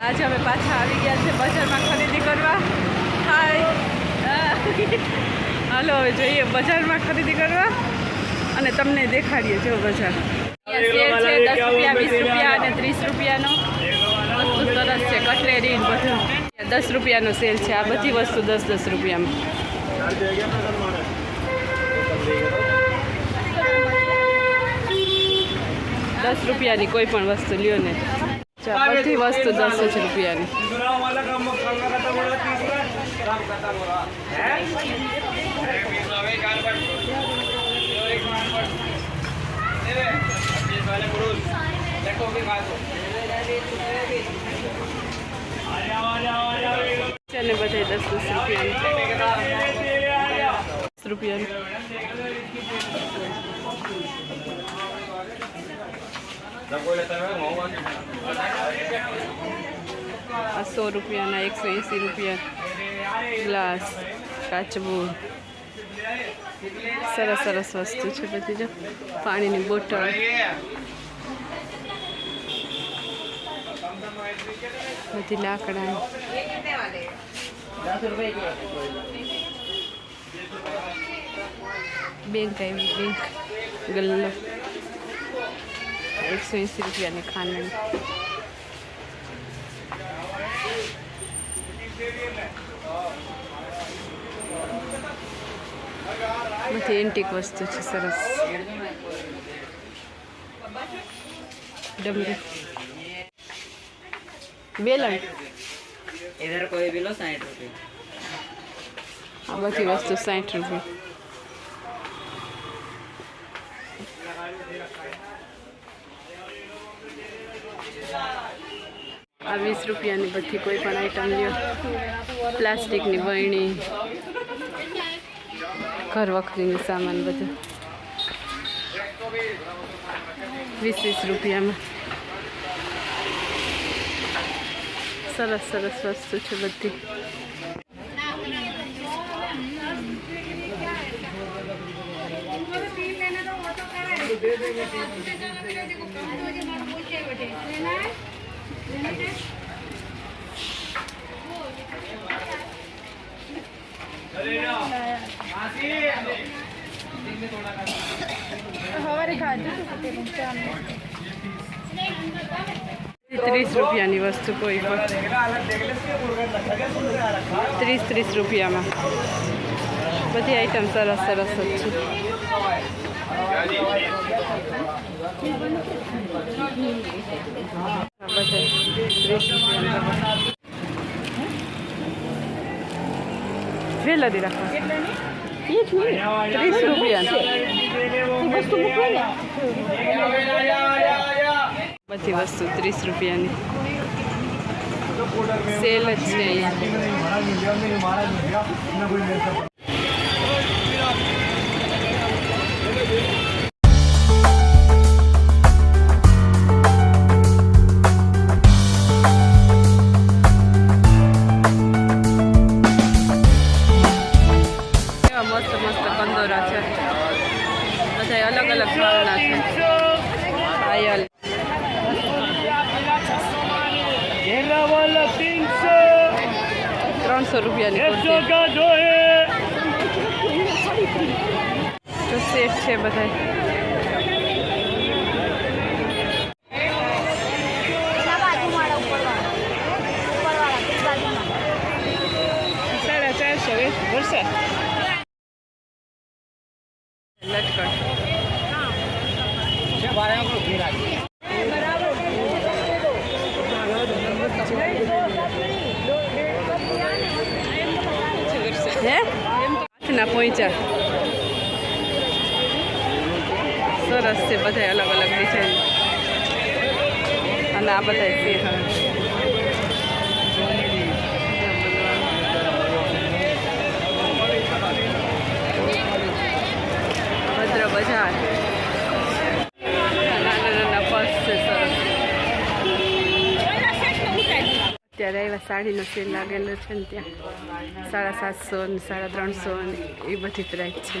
આજે અમે પાછા આવી ગયા છે બજારમાં ખરીદી કરવા. હાય હાલો હવે જોઈએ બજારમાં ખરીદી કરવા અને તમને દેખાડીએ જો બજાર. છે દસ રૂપિયા વીસ રૂપિયા અને ત્રીસ રૂપિયાનો. વસ્તુ સરસ છે કટલેરી બધું. દસ રૂપિયાનો સેલ છે આ બધી વસ્તુ દસ દસ રૂપિયામાં. દસ રૂપિયાની કોઈ પણ વસ્તુ લ્યો ને. બધી વસ્તુ દસ જ રૂપિયાની ચને બધા દસ દસ રૂપિયાની દસ રૂપિયાની આ સો રૂપિયાના એકસો એંસી રૂપિયા ગ્લાસ કાચબું સરસ સરસ વસ્તુ છે બધી જો પાણીની બોટલ। બધી લાકડાની। બેંક આવી, બેંક, ગલ્લો। એકસો એંસી રૂપિયાની ખાંડણી. બધી એન્ટિક વસ્તુ છે સરસ. ડમરી બેલણ. ઇધર કોઈ બેલો સાઠ રૂપિયા. આ બધી વસ્તુ સાઠ રૂપિયા. આ વીસ રૂપિયાની બધી કોઈ પણ આઈટમ લ્યો. પ્લાસ્ટિકની વણી ઘર વખરીનું સામાન બધું. વીસ વીસ રૂપિયામાં. સરસ સરસ વસ્તુ છે બધી. ત્રીસ રૂપિયાની વસ્તુ કોઈ પણ. ત્રીસ ત્રીસ રૂપિયામાં. બધી આઈટમ સરસ સરસ જ છે. ત્રીસ રૂપિયાના જ્વેલરી રાખવા એ જ ને ત્રીસ રૂપિયા બધી વસ્તુ ત્રીસ રૂપિયાની સેલ જ છે ત્રણસો રૂપિયાની તો સેફ છે બધા વરસાદ. સરસ છે, બધા અલગ અલગ ડિઝાઇન અને આ બધા સેટ ભદ્ર બજાર. પર્સ છે, સરસ. અત્યારે એવા સાડીનો સેલ લાગેલો છે ને ત્યાં. સાડા સાતસો ને સાડા ત્રણસો ને એ બધી પ્રાઇસ છે.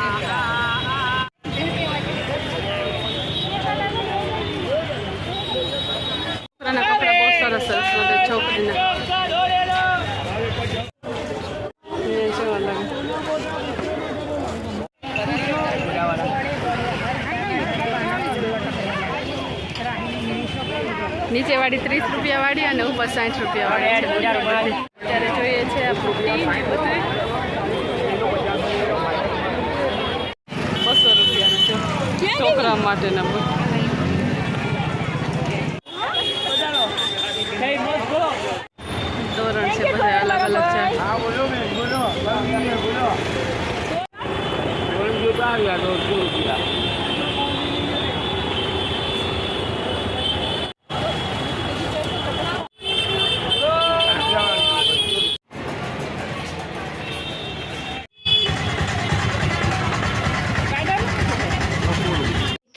નીચે વાળી ત્રીસ રૂપિયા વાળી અને ઉપર સાઠ રૂપિયા વાળી છે. અત્યારે જોઈએ છે આ બધું. બસો રૂપિયાનું જો છોકરા માટેના બધું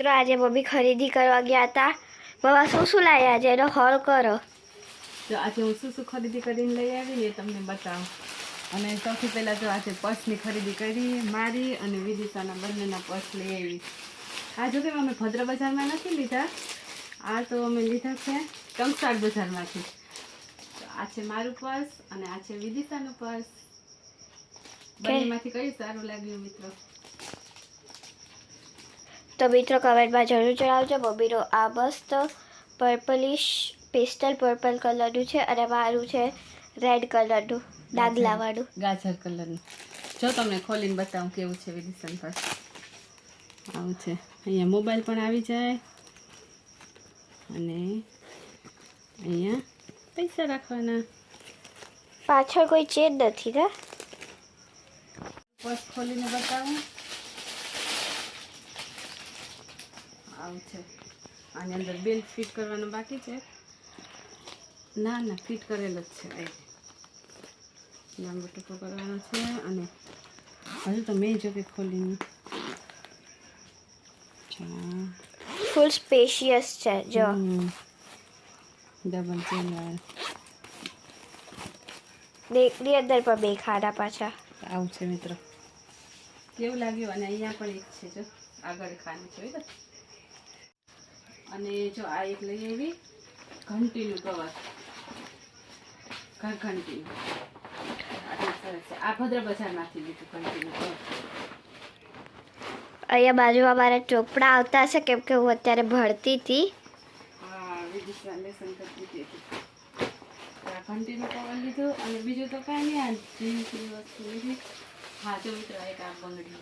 મિત્રો આજે મમ્મી ખરીદી કરવા ગયા હતા. બાબા શું શું લાવ્યા આજે? એનો હોલ કરો. તો આજે હું શું શું ખરીદી કરીને લઈ આવી ને તમને બતાવું. અને સૌથી પહેલાં તો આજે પર્સની ખરીદી કરી મારી અને વિદિશાના બંનેના પર્સ લઈ આવી. આ જો કે અમે ભદ્ર બજારમાં નથી લીધા. આ તો અમે લીધા છે કંકસાડ બજારમાંથી. તો આ છે મારું પર્સ અને આ છે વિદિશાનું પર્સ. બંનેમાંથી કયું સારું લાગ્યું મિત્રો? તો મિત્રો કમેન્ટમાં જરૂર જણાવજો મમ્મીનો આ મસ્ત પર્પલિશ પેસ્ટલ પર્પલ કલરનું છે અને મારું છે રેડ કલરનું ડાગલાવાળું. ગાજર કલરનું જો તમને ખોલીને બતાવું કેવું છે વિદિશન પર. આવું છે. અહીંયા મોબાઈલ પણ આવી જાય. અને અહીંયા પૈસા રાખવાના. પાછળ કોઈ ચેન નથી ને? ખોલીને બતાવું. આવું છે આની અંદર બેલ્ટ ફિટ કરવાનું બાકી છે. ના ના ફિટ કરેલો જ છે આ લાંબો ટૂંકો કરવાનો છે અને હજુ તો મેં જો કે ખોલીને ફૂલ સ્પેશિયસ છે જો. ડબલ ચેન બેકની અંદર પણ બે ખાડા પાછા. આવું છે મિત્રો. કેવું લાગ્યું? અને અહીંયા પણ એક છે જો. આગળ ખાનું છે અને જો આ એક લઈ આવી. ઘંટીનું કવર. ઘર ઘંટીનું સરસ છે. આ ભદ્ર બજારમાંથી લીધું ઘંટીનું કવર. અહીંયા બાજુમાં મારા ચોપડા આવતા હશે કેમ કે હું અત્યારે ભણતી હતી. હા વિદિશા લેસન હતી આ ઘંટીનું કવર લીધું અને બીજું તો કાંઈ નહીં આ જીન્સની વસ્તુ લીધી. હા જો મિત્રો એક આ બંગડી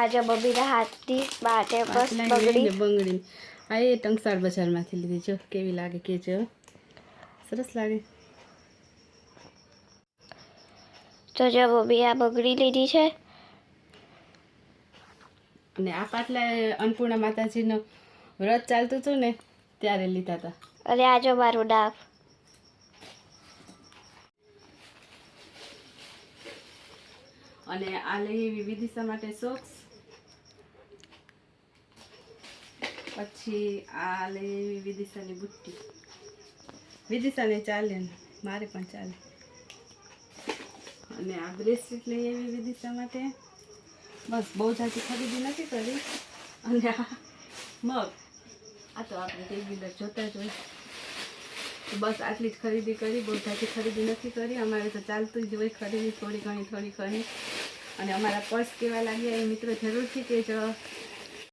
આજે મમ્મીના હાથની બાટે બસ બંગડી. આ એ ટંકસાળ બજારમાંથી લીધી. જો કેવી લાગે કે જો. સરસ લાગે. તો જો મમ્મી આ બગડી લીધી છે. અને આ પાટલા અન્નપૂર્ણા માતાજીનો વ્રત ચાલતું હતું ને ત્યારે લીધા હતા. અરે આ જો મારું ડાફ અને આ લઈ વિદિશા માટે સોક્સ. પછી આ લઈ એવી વિદિશાની બુટ્ટી. વિદિશાને ચાલે ને, મારે પણ ચાલે. અને આ બ્રેસલેટ લઈ આવી વિદિશા માટે. બસ, બહુ જાજી ખરીદી નથી કરી. અને આ મગ. આ તો આપણે રેગ્યુલર જોતા જ હોય. બસ આટલી જ ખરીદી કરી, બહુ જાજી ખરીદી નથી કરી. અમારે તો ચાલતું જ હોય ખરીદી થોડી ઘણી થોડી ઘણી. અને અમારા પર્સ કેવા લાગ્યા એ મિત્રો જરૂરથી કહેજો.